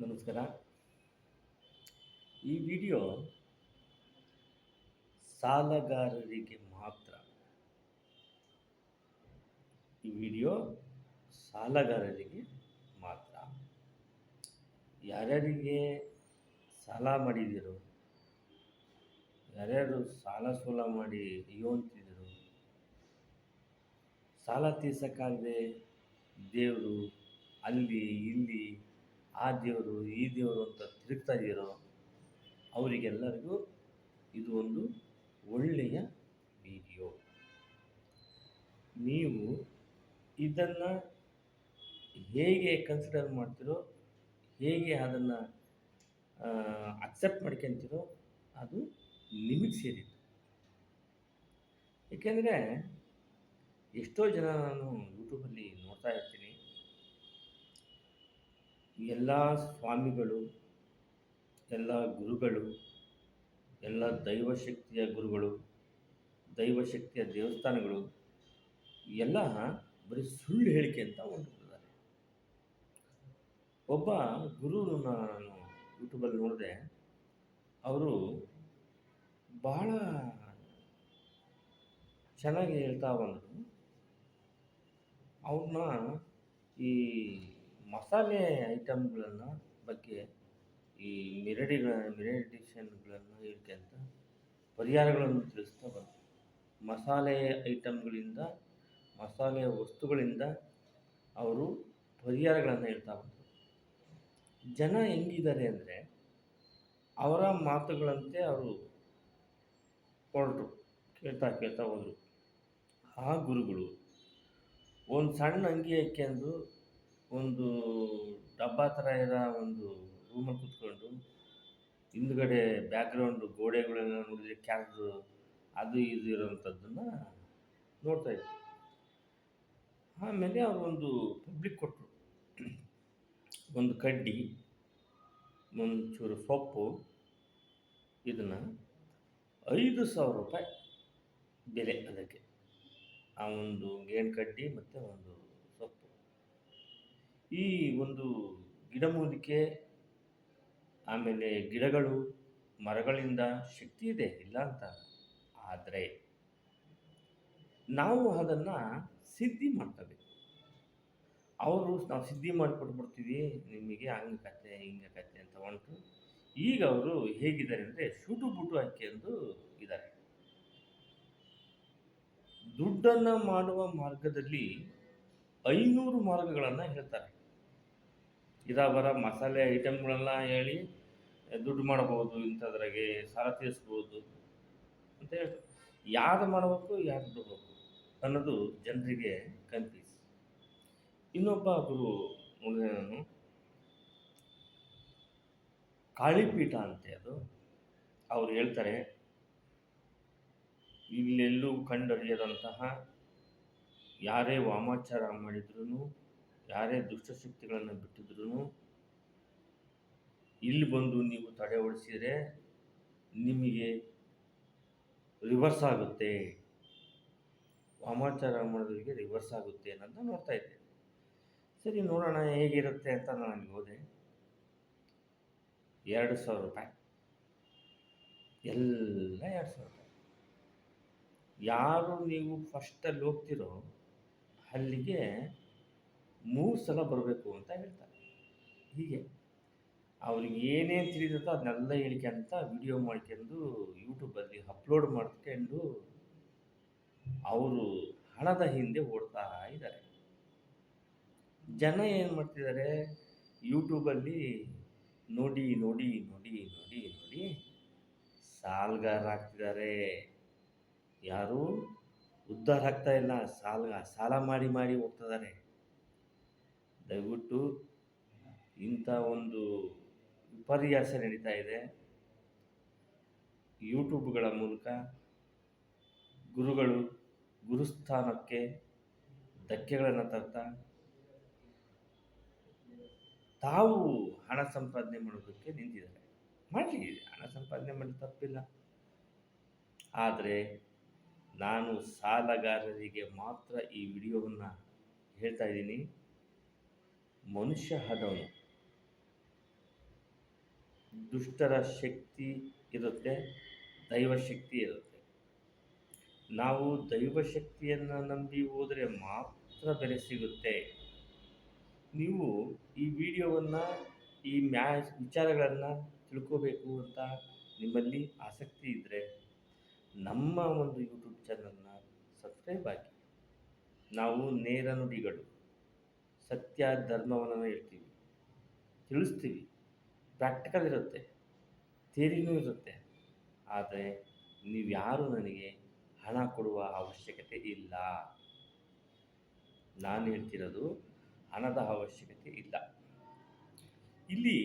ನಮಸ್ಕಾರ. ಈ ವಿಡಿಯೋ ಸಾಲಗಾರರಿಗೆ ಮಾತ್ರ. ಈ ವಿಡಿಯೋ ಸಾಲಗಾರರಿಗೆ ಮಾತ್ರ. ಯಾರ್ಯಾರಿಗೆ ಸಾಲ ಮಾಡಿದಿರೋ? ಯಾರ್ಯಾರು ಸಾಲ ಸೂಲ ಮಾಡಿ ಅಯ್ಯೋ ಸಾಲ ತೀರ್ಸಕ್ಕಾಗದೆ ದೇವರು ಅಲ್ಲಿ, ಇಲ್ಲಿ ಆ ದೇವರು, ಈ ದೇವರು ಅಂತ ತಿರುಗ್ತಾ ಇದ್ದೀರೋ ಅವರಿಗೆಲ್ಲರಿಗೂ ಇದು ಒಂದು ಒಳ್ಳೆಯ ವಿಡಿಯೋ. ನೀವು ಇದನ್ನು ಹೇಗೆ ಕನ್ಸಿಡರ್ ಮಾಡ್ತೀರೋ, ಹೇಗೆ ಅದನ್ನು ಅಕ್ಸೆಪ್ಟ್ ಮಾಡ್ಕೊತೀರೋ, ಅದು ನಿಮಗೆ ಸೇರಿದ್ದು. ಏಕೆಂದರೆ ಎಷ್ಟೋ ಜನ ನಾನು ಯೂಟ್ಯೂಬಲ್ಲಿ ನೋಡ್ತಾ ಇರ್ತೀನಿ. ಎಲ್ಲ ಸ್ವಾಮಿಗಳು, ಎಲ್ಲ ಗುರುಗಳು, ಎಲ್ಲ ದೈವಶಕ್ತಿಯ ಗುರುಗಳು ದೈವಶಕ್ತಿಯ ದೇವಸ್ಥಾನಗಳು, ಎಲ್ಲ ಬರೀ ಸುಳ್ಳು ಹೇಳಿಕೆ ಅಂತ ಹೊಂದಿದ್ದಾರೆ ಒಬ್ಬ ಗುರು ನಾನು ಯೂಟ್ಯೂಬಲ್ಲಿ ನೋಡಿದೆ, ಅವರು ಭಾಳ ಚೆನ್ನಾಗಿ ಹೇಳ್ತಾ ಬಂದರು. ಅವ್ರನ್ನ ಈ ಮಸಾಲೆ ಐಟಮ್ಗಳನ್ನು ಬಗ್ಗೆ ಈ ಮಿರಡಿಗಳ ಮಿರಡಿಷನ್ಗಳನ್ನು ಅಂತ ಪರಿಹಾರಗಳನ್ನು ತಿಳಿಸ್ತಾ ಬಂತು ಮಸಾಲೆ ಐಟಮ್ಗಳಿಂದ ಮಸಾಲೆ ವಸ್ತುಗಳಿಂದ ಅವರು ಪರಿಹಾರಗಳನ್ನು ಹೇಳ್ತಾ ಬಂದರು. ಜನ ಹೆಂಗಿದ್ದಾರೆ ಅಂದರೆ ಅವರ ಮಾತುಗಳಂತೆ ಅವರು ಹೊರಟರು ಕೇಳ್ತಾ ಕೇಳ್ತಾ ಹೋದರು. ಆ ಗುರುಗಳು ಒಂದು ಸಣ್ಣ ಅಂಗಿ ಹಾಕ್ಕೊಂಡು ಒಂದು ಡಬ್ಬ ಥರ ಇರೋ ಒಂದು ರೂಮಲ್ಲಿ ಕೂತ್ಕೊಂಡು ಹಿಂದ್ಗಡೆ ಬ್ಯಾಕ್ಗ್ರೌಂಡು ಗೋಡೆಗಳೆಲ್ಲ ನೋಡಿದರೆ ಕ್ಯಾರ್ದು ಅದು ಇದು ನೋಡ್ತಾ ಇದ್ವಿ. ಆಮೇಲೆ ಅವರು ಒಂದು ಪಬ್ಲಿಕ್ ಕೊಟ್ಟರು ಒಂದು ಕಡ್ಡಿ, ಒಂಚೂರು ಚೂರು ಸೊಪ್ಪು, ಇದನ್ನು ಐದು ಸಾವಿರ ರೂಪಾಯಿ ಬೆಲೆ ಅದಕ್ಕೆ. ಆ ಒಂದು ಗೇಣು ಕಡ್ಡಿ ಮತ್ತು ಒಂದು ಈ ಒಂದು ಗಿಡಮೂಲಿಕೆ ಆಮೇಲೆ ಗಿಡಗಳು, ಮರಗಳಿಂದ ಶಕ್ತಿ ಇದೆ, ಇಲ್ಲ ಅಂತ. ಆದರೆ ನಾವು ಅದನ್ನು ಸಿದ್ಧಿ ಮಾಡ್ಕೋಬೇಕು ಅವರು ನಾವು ಸಿದ್ಧಿ ಮಾಡಿಕೊಟ್ಬಿಡ್ತೀವಿ ನಿಮಗೆ ಹಂಗೆ ಕತೆ ಹಿಂಗೆ ಕತೆ ಅಂತ ಹೊಂಟು. ಈಗ ಅವರು ಹೇಗಿದ್ದಾರೆ ಅಂದರೆ ಶೂಟು ಬುಟು ಹಾಕ್ಕೊಂಡು ಇದ್ದಾರೆ. ದುಡ್ಡನ್ನು ಮಾಡುವ ಮಾರ್ಗದಲ್ಲಿ ಐನೂರು ಮಾರ್ಗಗಳನ್ನು ಹೇಳ್ತಾರೆ. ಇದಾವರ ಮಸಾಲೆ ಐಟಮ್ಗಳೆಲ್ಲ ಹೇಳಿ ದುಡ್ಡು ಮಾಡಬಹುದು ಇಂಥದ್ರಾಗೆ ಸಾಲ ತೀರಿಸ್ಬೋದು ಅಂತ ಹೇಳ್ತಾರೆ. ಯಾರು ಮಾಡಬೇಕು, ಯಾರು ಬಿಡಬೇಕು ಅನ್ನೋದು ಜನರಿಗೆ ಕನ್ಫ್ಯೂಸ್ ಇನ್ನೊಬ್ಬ ಗುರು ನೋಡಿದೆ ನಾನು ಕಾಳಿಪೀಠ ಅಂತೆ ಅದು. ಅವ್ರು ಹೇಳ್ತಾರೆ, ಇಲ್ಲೆಲ್ಲೂ ಕಂಡರಿಯದಂತಹ ಯಾರೇ ವಾಮಾಚಾರ ಮಾಡಿದ್ರು ಯಾರೇ ದುಷ್ಟಶಕ್ತಿಗಳನ್ನು ಬಿಟ್ಟಿದ್ರು ಇಲ್ಲಿ ಬಂದು ನೀವು ತಡೆ ಓಡಿಸಿದರೆ ನಿಮಗೆ ರಿವರ್ಸ್ ಆಗುತ್ತೆ. ವಾಮಾಚಾರ ಮಾಡೋದಕ್ಕೆ ರಿವರ್ಸ್ ಆಗುತ್ತೆ ಅನ್ನೋದನ್ನ ನೋಡ್ತಾ ಇದ್ದೆ ಸರಿ, ನೋಡೋಣ ಹೇಗಿರುತ್ತೆ ಅಂತ ನಾನು ಹೋದೆ. ಎರಡು ಸಾವಿರ ರೂಪಾಯಿ. ಎಲ್ಲ ಎರಡು ಸಾವಿರ ರೂಪಾಯಿ. ಯಾರು ನೀವು ಫಸ್ಟಲ್ಲಿ ಹೋಗ್ತಿರೋ ಅಲ್ಲಿಗೆ ಮೂರು ಸಲ ಬರಬೇಕು ಅಂತ ಹೇಳ್ತಾರೆ. ಹೀಗೆ ಅವ್ರಿಗೆ ಏನೇನು ತಿಳಿದಿರುತ್ತೋ ಅದನ್ನೆಲ್ಲ ಹೇಳ್ಕೊಂತ ವಿಡಿಯೋ ಮಾಡ್ಕೊಂಡು ಯೂಟ್ಯೂಬಲ್ಲಿ ಅಪ್ಲೋಡ್ ಮಾಡ್ಕೊಂಡು ಅವರು ಹಣದ ಹಿಂದೆ ಓಡ್ತಾ ಇದ್ದಾರೆ. ಜನ ಏನು ಮಾಡ್ತಿದ್ದಾರೆ? ಯೂಟ್ಯೂಬಲ್ಲಿ ನೋಡಿ ನೋಡಿ ನೋಡಿ ನೋಡಿ ನೋಡಿ ಸಾಲ್ಗಾರ ಆಗ್ತಿದ್ದಾರೆ. ಯಾರು ಉದ್ಧಾರ ಆಗ್ತಾ ಇಲ್ಲ. ಸಾಲ ಸಾಲ ಮಾಡಿ ಮಾಡಿ ಹೋಗ್ತಿದ್ದಾರೆ ದಯವಿಟ್ಟು ಇಂಥ ಒಂದು ವಿಪರ್ಯಾಸ ನಡೀತಾ ಇದೆ. ಯೂಟ್ಯೂಬ್ಗಳ ಮೂಲಕ ಗುರುಗಳು ಗುರುಸ್ಥಾನಕ್ಕೆ ಧಕ್ಕೆಗಳನ್ನು ತರ್ತಾ ತಾವು ಹಣ ಸಂಪಾದನೆ ಮಾಡೋದಕ್ಕೆ ನಿಂತಿದ್ದಾರೆ. ಮಾಡಲಿ, ಹಣ ಸಂಪಾದನೆ ಮಾಡಿ ತಪ್ಪಿಲ್ಲ. ಆದರೆ ನಾನು ಸಾಲಗಾರರಿಗೆ ಮಾತ್ರ ಈ ವಿಡಿಯೋವನ್ನು ಹೇಳ್ತಾ ಇದ್ದೀನಿ. ಮನುಷ್ಯ ಆದವನು ದುಷ್ಟರ ಶಕ್ತಿ ಇರುತ್ತೆ ದೈವ ಶಕ್ತಿ ಇರುತ್ತೆ. ನಾವು ದೈವ ಶಕ್ತಿಯನ್ನು ನಂಬಿ ಹೋದರೆ ಮಾತ್ರ ಬೆಲೆ ಸಿಗುತ್ತೆ. ನೀವು ಈ ವಿಡಿಯೋವನ್ನು, ಈ ಮ್ಯಾ ವಿಚಾರಗಳನ್ನು ತಿಳ್ಕೋಬೇಕು ಅಂತ ನಿಮ್ಮಲ್ಲಿ ಆಸಕ್ತಿ ಇದ್ದರೆ ನಮ್ಮ ಒಂದು ಯೂಟ್ಯೂಬ್ ಚಾನಲ್ನ ಸಬ್ಸ್ಕ್ರೈಬ್ ಆಗಿ. ನಾವು ನೇರ ನುಡಿಗಳು. ಸತ್ಯ, ಧರ್ಮವನ್ನು ಹೇಳ್ತೀವಿ. ತಿಳಿಸ್ತೀವಿ. ಪ್ರಾಕ್ಟಿಕಲ್ ಇರುತ್ತೆ. ಥಿಯರಿನೂ ಇರುತ್ತೆ. ಆದರೆ ನೀವು ಯಾರು ನನಗೆ ಹಣ ಕೊಡುವ ಅವಶ್ಯಕತೆ ಇಲ್ಲ. ನಾನು ಹೇಳ್ತಿರೋದು ಹಣದ ಅವಶ್ಯಕತೆ ಇಲ್ಲ. ಇಲ್ಲಿ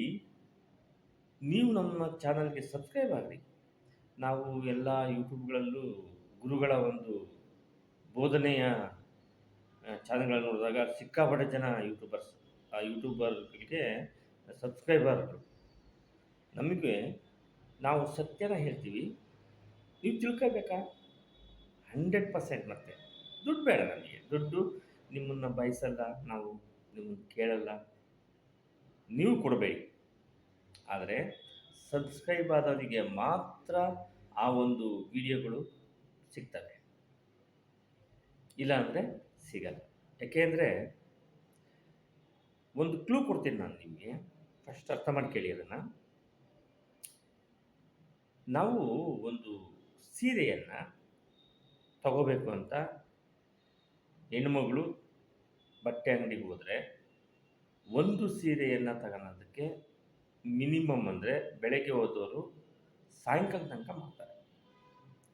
ನೀವು ನಮ್ಮ ಚಾನಲ್ಗೆ ಸಬ್ಸ್ಕ್ರೈಬ್ ಆಗಲಿ ನಾವು ಎಲ್ಲ ಯೂಟ್ಯೂಬ್ಗಳಲ್ಲೂ ಗುರುಗಳ ಒಂದು ಬೋಧನೆಯ ಚಾನಲ್ಗಳನ್ನು ನೋಡಿದಾಗ ಸಿಕ್ಕಾಪಟ್ಟೆ ಜನ ಯೂಟ್ಯೂಬರ್ಸ್, ಆ ಯೂಟ್ಯೂಬರ್ಗಳಿಗೆ ಸಬ್ಸ್ಕ್ರೈಬರ್ಗಳು ನಮಗೆ ನಾವು ಸತ್ಯನ ಹೇಳ್ತೀವಿ, ನೀವು ತಿಳ್ಕೋಬೇಕಾ? ಹಂಡ್ರೆಡ್ ಪರ್ಸೆಂಟ್ ಮತ್ತೆ. ದುಡ್ಡು ಬೇಡ ನಮಗೆ. ದುಡ್ಡು ನಿಮ್ಮನ್ನು ಬಯಸಲ್ಲ, ನಾವು ನಿಮ್ಮನ್ನು ಕೇಳಲ್ಲ. ನೀವು ಕೊಡಬೇಕು ಆದರೆ ಸಬ್ಸ್ಕ್ರೈಬ್ ಆದವರಿಗೆ ಮಾತ್ರ ಆ ಒಂದು ವಿಡಿಯೋಗಳು ಸಿಗ್ತವೆ. ಇಲ್ಲಾಂದರೆ ಸಿಗಲ್ಲ. ಯಾಕೆಂದರೆ ಒಂದು ಕ್ಲೂ ಕೊಡ್ತೀನಿ ನಾನು ನಿಮಗೆ. ಫಸ್ಟ್ ಅರ್ಥ ಮಾಡಿ ಕೇಳಿ ಅದನ್ನು. ನಾವು ಒಂದು ಸೀರೆಯನ್ನು ತಗೋಬೇಕು ಅಂತ ಹೆಣ್ಮಗಳು ಬಟ್ಟೆ ಅಂಗಡಿಗೆ ಹೋದರೆ ಒಂದು ಸೀರೆಯನ್ನು ತಗೊಳೋದಕ್ಕೆ ಮಿನಿಮಮ್ ಅಂದರೆ ಬೆಳಗ್ಗೆ ಹೋದವರು ಸಾಯಂಕಾಲ ತನಕ ಮಾಡ್ತಾರೆ.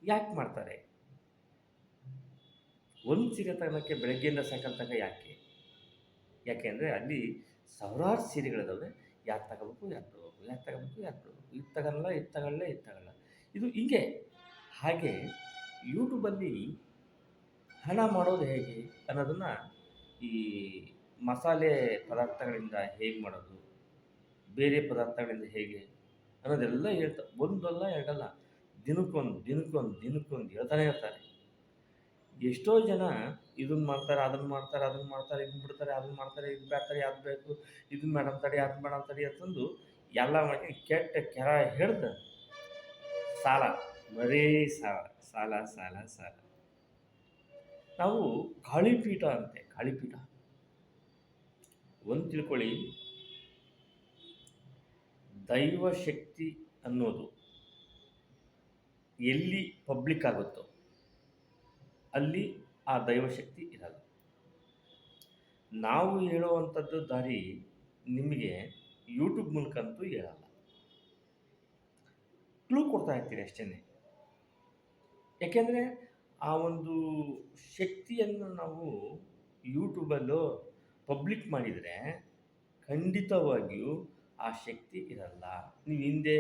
ಯಾಕೆ ಮಾಡ್ತಾರೆ? ಒಂದು ಸೀರೆ ತಗೊಳಕ್ಕೆ ಬೆಳಗ್ಗೆಯಿಂದ ಸಾಯಂಕಾಲ ತನಕ ಯಾಕೆ? ಅಂದರೆ ಅಲ್ಲಿ ಸಾವಿರಾರು ಸೀರೆಗಳಿದಾವೆ. ಯಾಕೆ ತಗೋಬೇಕು ಯಾಕೆ ತಗೋಬೇಕು ಯಾಕೆ ತಗೋಬೇಕು ಯಾಕೆ ತಗೋಬೇಕು. ಇದು ತಗೊಳ್ಳಲ್ಲ ಇದು ಇದು ಇದು ಹೀಗೆ. ಹಾಗೆ ಯೂಟ್ಯೂಬಲ್ಲಿ ಹಣ ಮಾಡೋದು ಹೇಗೆ ಅನ್ನೋದನ್ನು ಈ ಮಸಾಲೆ ಪದಾರ್ಥಗಳಿಂದ ಹೇಗೆ ಮಾಡೋದು, ಬೇರೆ ಪದಾರ್ಥಗಳಿಂದ ಹೇಗೆ ಅನ್ನೋದೆಲ್ಲ ಹೇಳ್ತಾ ಒಂದಲ್ಲ ಎರಡಲ್ಲ. ದಿನಕ್ಕೊಂದು ದಿನಕ್ಕೊಂದು ದಿನಕ್ಕೊಂದು ಹೇಳ್ತಾನೆ ಇರ್ತಾರೆ. ಎಷ್ಟೋ ಜನ ಇದನ್ನ ಮಾಡ್ತಾರೆ ಅದನ್ನ ಮಾಡ್ತಾರೆ ಅದನ್ನ ಮಾಡ್ತಾರೆ ಇದನ್ನು ಬಿಡ್ತಾರೆ ಅದನ್ನ ಮಾಡ್ತಾರೆ, ಇದು ಬೇಡ್ತಾರೆ ಅದು ಬೇಕು ಇದನ್ನು ಮೇಡಮ್ ತಡಿ ಅದು ಮೇಡಮ್ ತಡಿ ಅಂತಂದು ಎಲ್ಲ ಮಾಡಿ ಕೆಟ್ಟ ಕೆರ ಹಿಡ್ದು ಸಾಲ, ಬರೀ ಸಾಲ ಸಾಲ ಸಾಲ ಸಾಲ. ನಾವು ಕಾಳಿಪೀಠ ಅಂತೆ ಕಾಳಿಪೀಠ ಒಂದು ತಿಳ್ಕೊಳ್ಳಿ. ದೈವ ಶಕ್ತಿ ಅನ್ನೋದು ಎಲ್ಲಿ ಪಬ್ಲಿಕ್ ಆಗುತ್ತೋ ಅಲ್ಲಿ ಆ ದೈವಶಕ್ತಿ ಇರಲ್ಲ. ನಾವು ಹೇಳುವಂಥದ್ದು ದಾರಿ ನಿಮಗೆ ಯೂಟ್ಯೂಬ್ ಮೂಲಕ ಅಂತೂ ಹೇಳಲ್ಲ. ಕ್ಲೂ ಕೊಡ್ತಾ ಇರ್ತೀರಿ ಅಷ್ಟೇ ಯಾಕೆಂದರೆ ಆ ಒಂದು ಶಕ್ತಿಯನ್ನು ನಾವು ಯೂಟ್ಯೂಬಲ್ಲೂ ಪಬ್ಲಿಕ್ ಮಾಡಿದರೆ ಖಂಡಿತವಾಗಿಯೂ ಆ ಶಕ್ತಿ ಇರಲ್ಲ. ನೀವು ಹಿಂದೆ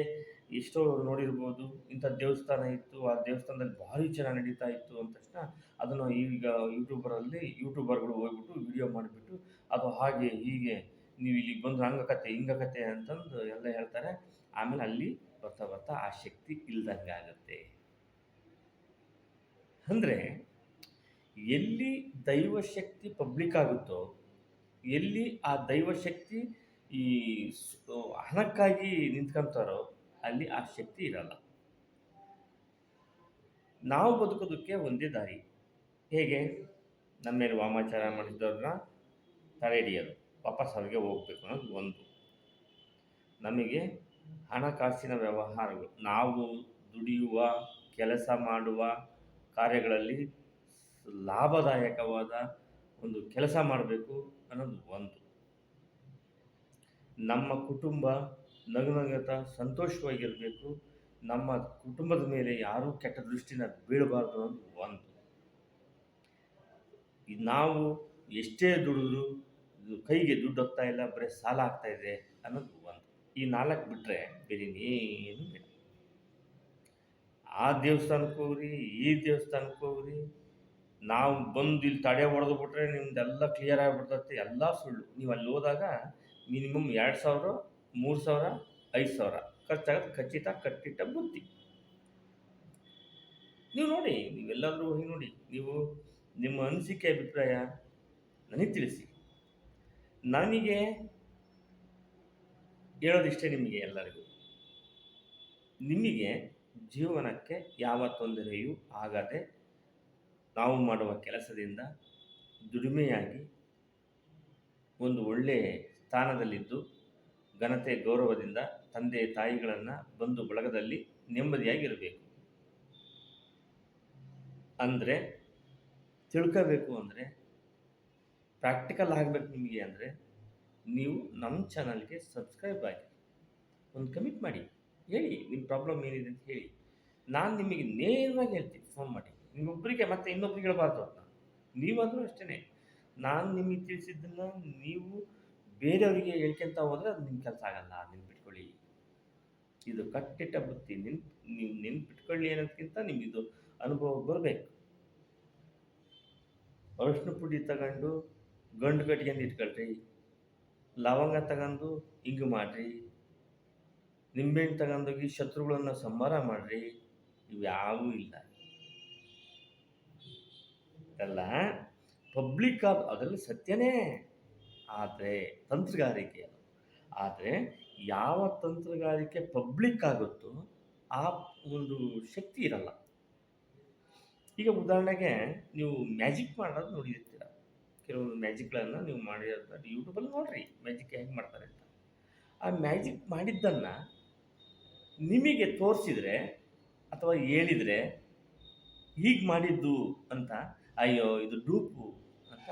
ಎಷ್ಟೋ ನೋಡಿರ್ಬೋದು, ಇಂಥ ದೇವಸ್ಥಾನ ಇತ್ತು, ಆ ದೇವಸ್ಥಾನದಲ್ಲಿ ಭಾರಿ ಚೆನ್ನಾಗಿ ನಡೀತಾ ಇತ್ತು ಅಂದ ತಕ್ಷಣ ಅದನ್ನು ಈಗ ಯೂಟ್ಯೂಬರಲ್ಲಿ ಯೂಟ್ಯೂಬರ್ಗಳು ಹೋಗ್ಬಿಟ್ಟು ವಿಡಿಯೋ ಮಾಡಿಬಿಟ್ಟು ಅದು ಹಾಗೆ ಹೀಗೆ ನೀವು ಇಲ್ಲಿಗೆ ಬಂದ್ರೆ ಹಂಗಕತೆ ಹಿಂಗಕತೆ ಅಂತಂದು ಎಲ್ಲ ಹೇಳ್ತಾರೆ. ಆಮೇಲೆ ಅಲ್ಲಿ ಬರ್ತಾ ಬರ್ತಾ ಆ ಶಕ್ತಿ ಇಲ್ದಂಗೆ ಆಗುತ್ತೆ. ಅಂದರೆ ಎಲ್ಲಿ ದೈವಶಕ್ತಿ ಪಬ್ಲಿಕ್ ಆಗುತ್ತೋ, ಎಲ್ಲಿ ಆ ದೈವಶಕ್ತಿ ಈ ಹಣಕ್ಕಾಗಿ ನಿಂತ್ಕೊಂತಾರೋ ಅಲ್ಲಿ ಆ ಶಕ್ತಿ ಇರಲ್ಲ. ನಾವು ಬದುಕೋದಕ್ಕೆ ಒಂದೇ ದಾರಿ. ಹೇಗೆ? ನಮ್ಮ ಮೇಲೆ ವಾಮಾಚಾರ ಮಾಡಿದವ್ರನ್ನ ತಡೆ ಹಿಡಿಯೋದು ವಾಪಸ್ ಅವ್ರಿಗೆ ಹೋಗ್ಬೇಕು ಅನ್ನೋದು ಒಂದು. ನಮಗೆ ಹಣಕಾಸಿನ ವ್ಯವಹಾರಗಳು, ನಾವು ದುಡಿಯುವ, ಕೆಲಸ ಮಾಡುವ ಕಾರ್ಯಗಳಲ್ಲಿ ಲಾಭದಾಯಕವಾದ ಒಂದು ಕೆಲಸ ಮಾಡಬೇಕು ಅನ್ನೋದು ಒಂದು. ನಮ್ಮ ಕುಟುಂಬ ನಗುನಗತ ಸಂತೋಷವಾಗಿರಬೇಕು. ನಮ್ಮ ಕುಟುಂಬದ ಮೇಲೆ ಯಾರೂ ಕೆಟ್ಟ ದೃಷ್ಟಿನ ಬೀಳಬಾರ್ದು ಅನ್ನೋದು ಒಂದು. ನಾವು ಎಷ್ಟೇ ದುಡಿದ್ರು ಕೈಗೆ ದುಡ್ಡು ಹೋಗ್ತಾ ಇಲ್ಲ, ಬರೀ ಸಾಲ ಆಗ್ತಾ ಇದೆ ಅನ್ನೋದು ಒಂದು. ಈ ನಾಲ್ಕು ಬಿಟ್ಟರೆ ಬೇರೆ ಆ ದೇವಸ್ಥಾನಕ್ಕೆ ಹೋಗ್ರಿ, ಈ ದೇವಸ್ಥಾನಕ್ಕೆ ಹೋಗ್ರಿ. ನಾವು ಬಂದು ಇಲ್ಲಿ ತಡೆ ಹೊಡೆದು ಬಿಟ್ರೆ ನಿಮ್ದೆಲ್ಲ ಕ್ಲಿಯರ್ ಆಗಿಬಿಡ್ತೈತೆ. ಎಲ್ಲ ಸುಳ್ಳು. ನೀವು ಅಲ್ಲಿ ಹೋದಾಗ ಮಿನಿಮಮ್ ಎರಡು ಸಾವಿರ ಮೂರು ಸಾವಿರ, ಐದು ಸಾವಿರ. ಖರ್ಚಾಗೋದು ಖಚಿತ ಕಟ್ಟಿಟ್ಟ ಬುದ್ಧಿ. ನೀವು ನೋಡಿ, ನೀವೆಲ್ಲಾದರೂ ಹೋಗಿ ನೋಡಿ. ನೀವು ನಿಮ್ಮ ಅನಿಸಿಕೆ ಅಭಿಪ್ರಾಯ ನನಗೆ ತಿಳಿಸಿ. ನನಗೆ ಹೇಳೋದಿಷ್ಟೇ ನಿಮಗೆ ಎಲ್ಲರಿಗೂ. ನಿಮಗೆ ಜೀವನಕ್ಕೆ ಯಾವ ತೊಂದರೆಯೂ ಆಗದೆ ನಾವು ಮಾಡುವ ಕೆಲಸದಿಂದ ದುಡಿಮೆಯಾಗಿ ಒಂದು ಒಳ್ಳೆಯ ಸ್ಥಾನದಲ್ಲಿದ್ದು ಘನತೆ, ಗೌರವದಿಂದ ತಂದೆ ತಾಯಿಗಳನ್ನು ಬಂಧು ಬಳಗದಲ್ಲಿ ನೆಮ್ಮದಿಯಾಗಿರಬೇಕು. ಅಂದರೆ ತಿಳ್ಕೋಬೇಕು ಅಂದರೆ ಪ್ರಾಕ್ಟಿಕಲ್ ಆಗಬೇಕು ನಿಮಗೆ ಅಂದರೆ ನೀವು ನಮ್ಮ ಚಾನಲ್ಗೆ ಸಬ್ಸ್ಕ್ರೈಬ್ ಆಗಿ ಒಂದು ಕಮಿಟ್ ಮಾಡಿ. ಹೇಳಿ ನಿಮ್ಮ ಪ್ರಾಬ್ಲಮ್ ಏನಿದೆ ಅಂತ ಹೇಳಿ. ನಾನು ನಿಮಗೆ ನೇರವಾಗಿ ಹೇಳ್ತೀನಿ ಫೋನ್ ಮಾಡಿ. ನಿಮ್ಮೊಬ್ಬರಿಗೆ ಮತ್ತೆ ಇನ್ನೊಬ್ರಿಗೆ ಹೇಳಬಾರ್ದು ಅಂತ. ನೀವಾದರೂ ಅಷ್ಟೇ ನಾನು ನಿಮಗೆ ತಿಳಿಸಿದ್ದನ್ನು ನೀವು ಬೇರೆಯವರಿಗೆ ಹೇಳ್ಕೊಂತ ಹೋದರೆ ಅದು ನಿಮ್ಮ ಕೆಲಸ ಆಗಲ್ಲ ನೆನ್ಪಿಟ್ಕೊಳ್ಳಿ ಇದು ಕಟ್ಟಿಟ್ಟ ಬುತ್ತಿ ನೆನ್ ನೀವು ನೆನ್ಪಿಟ್ಕೊಳ್ಳಿ ಅನ್ನೋದಕ್ಕಿಂತ ನಿಮಗಿದು ಅನುಭವ ಬರಬೇಕು. ಅರಿಶಿನ ಪುಡಿ ತಗೊಂಡು ಗಂಡು ಕಟ್ಕೊಂಡು ಇಟ್ಕೊಳ್ರಿ. ಲವಂಗ ತಗೊಂಡು ಹಿಂಗೆ ಮಾಡಿರಿ. ನಿಂಬೆಹಣ್ಣು ತಗೊಂಡೋಗಿ ಶತ್ರುಗಳನ್ನು ಸಂಹಾರ ಮಾಡಿರಿ. ಇವ್ಯಾವೂ ಇಲ್ಲ. ಅಲ್ಲ, ಪಬ್ಲಿಕ್ ಆದ ಅದರಲ್ಲಿ ಸತ್ಯನೇ. ಆದರೆ ತಂತ್ರಗಾರಿಕೆ ಆದರೆ ಯಾವ ತಂತ್ರಗಾರಿಕೆ ಪಬ್ಲಿಕ್ ಆಗುತ್ತೋ ಆ ಒಂದು ಶಕ್ತಿ ಇರಲ್ಲ. ಈಗ ಉದಾಹರಣೆಗೆ ನೀವು ಮ್ಯಾಜಿಕ್ ಮಾಡೋದು ನೋಡಿರ್ತೀರ. ಕೆಲವೊಂದು ಮ್ಯಾಜಿಕ್ಗಳನ್ನು ನೀವು ಮಾಡಿರೋದನ್ನ ಯೂಟ್ಯೂಬಲ್ಲಿ ನೋಡ್ರಿ. ಮ್ಯಾಜಿಕ್ ಹೆಂಗೆ ಮಾಡ್ತಾರೆ ಅಂತ. ಆ ಮ್ಯಾಜಿಕ್ ಮಾಡಿದ್ದನ್ನು ನಿಮಗೆ ತೋರಿಸಿದರೆ ಅಥವಾ ಹೇಳಿದರೆ ಹೀಗೆ ಮಾಡಿದ್ದು ಅಂತ, ಅಯ್ಯೋ ಇದು ಡೂಪು ಅಂತ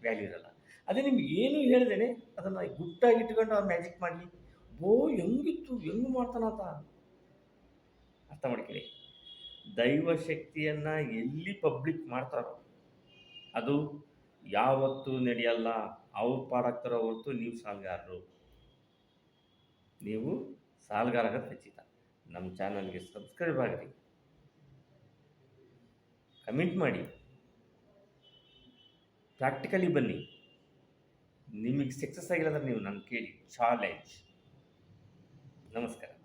ವ್ಯಾಲ್ಯೂ ಇರಲ್ಲ. ಅದೇ ನಿಮ್ಗೆ ಏನು ಹೇಳ್ದೇನೆ, ಅದನ್ನು ಗುಟ್ಟಾಗಿ ಇಟ್ಕೊಂಡು ಅವ್ರು ಮ್ಯಾಜಿಕ್ ಮಾಡಲಿ ಓ ಹೆಂಗಿತ್ತು, ಹೆಂಗೆ ಮಾಡ್ತಾನಾತ ಅರ್ಥ ಮಾಡ್ಕೊಳ್ಳಿ. ದೈವ ಶಕ್ತಿಯನ್ನು ಎಲ್ಲಿ ಪಬ್ಲಿಕ್ ಮಾಡ್ತಾರೋ, ಅದು ಯಾವತ್ತೂ ನಡೆಯಲ್ಲ. ಅವ್ರು ಪಾಡಾಗ್ತಾರೋ ಹೊರತು ನೀವು ಸಾಲಗಾರರು. ನೀವು ಸಾಲಗಾರಗ ಖಚಿತ. ನಮ್ಮ ಚಾನಲ್ಗೆ ಸಬ್ಸ್ಕ್ರೈಬ್ ಆಗಿರಿ. ಕಮೆಂಟ್ ಮಾಡಿ. ಪ್ರಾಕ್ಟಿಕಲಿ ಬನ್ನಿ. ನಿಮಗೆ ಸಕ್ಸಸ್ ಆಗಿಲ್ಲ ಅಂದ್ರೆ ನೀವು ನಾನು ಕೇಳಿ. ಚಾಲೆಂಜ್ ನಮಸ್ಕಾರ.